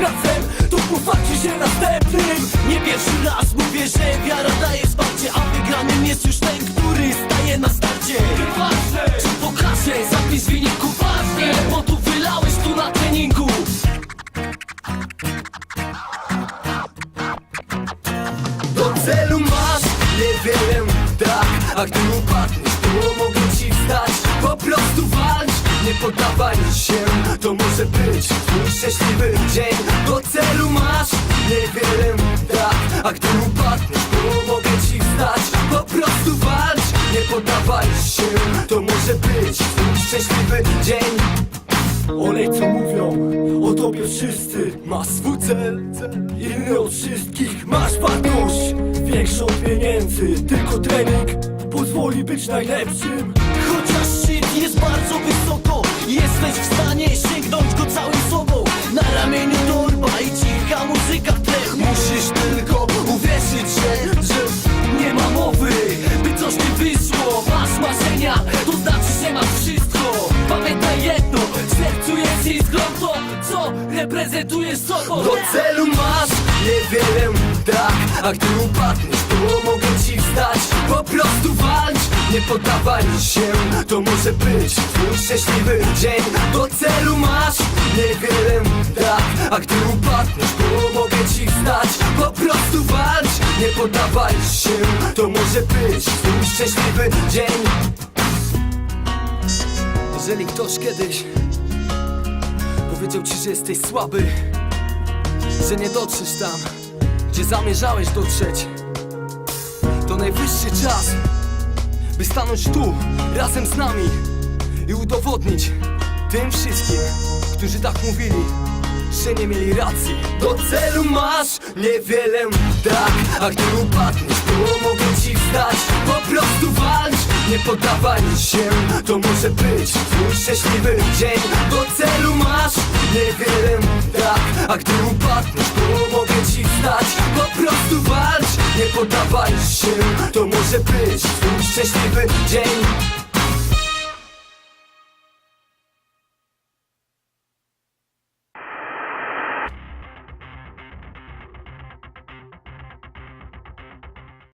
razem, to pofarci się następnym. Nie pierwszy raz mówię, że wiara daje wsparcie A wygranym jest już ten, który staje na starcie. Czy pokażę, zapis wyniku ważny Bo tu wylałeś tu na treningu. Do celu masz niewiele, tak A gdy upadniesz, poddawaj się. To może być twój szczęśliwy dzień. Do celu masz niewiele, tak A gdy upadniesz, to mogę ci wstać. Po prostu walcz, nie poddawaj się. To może być twój szczęśliwy dzień. Olej co mówią o tobie wszyscy Masz swój cel, inny od wszystkich Masz wartość, większą od pieniędzy. Tylko trening pozwoli być najlepszym. Chociaż szczyt jest bardzo wysoko marzenia, to znaczy, że masz wszystko. Pamiętaj jedno, w sercu jest iskrą To, co reprezentujesz sobą. Do celu masz? Niewiele, tak A gdy upadniesz, to mogę ci wstać. Po prostu walcz, nie poddawaj się. To może być twój szczęśliwy dzień. Do celu masz? Niewiele, tak A gdy upadniesz, nie poddawaj się To może być twój szczęśliwy dzień. Jeżeli ktoś kiedyś Powiedział ci, że jesteś słaby Że nie dotrzesz tam Gdzie zamierzałeś dotrzeć To najwyższy czas By stanąć tu Razem z nami I udowodnić Tym wszystkim Którzy tak mówili że nie mieli racji. Do celu masz niewiele, tak A gdy upadniesz, to mogę ci wstać. Po prostu walcz, nie poddawaj się To może być twój szczęśliwy dzień. Do celu masz niewiele, tak A gdy upadniesz, to mogę ci wstać. Po prostu walcz, nie poddawaj się To może być twój szczęśliwy dzień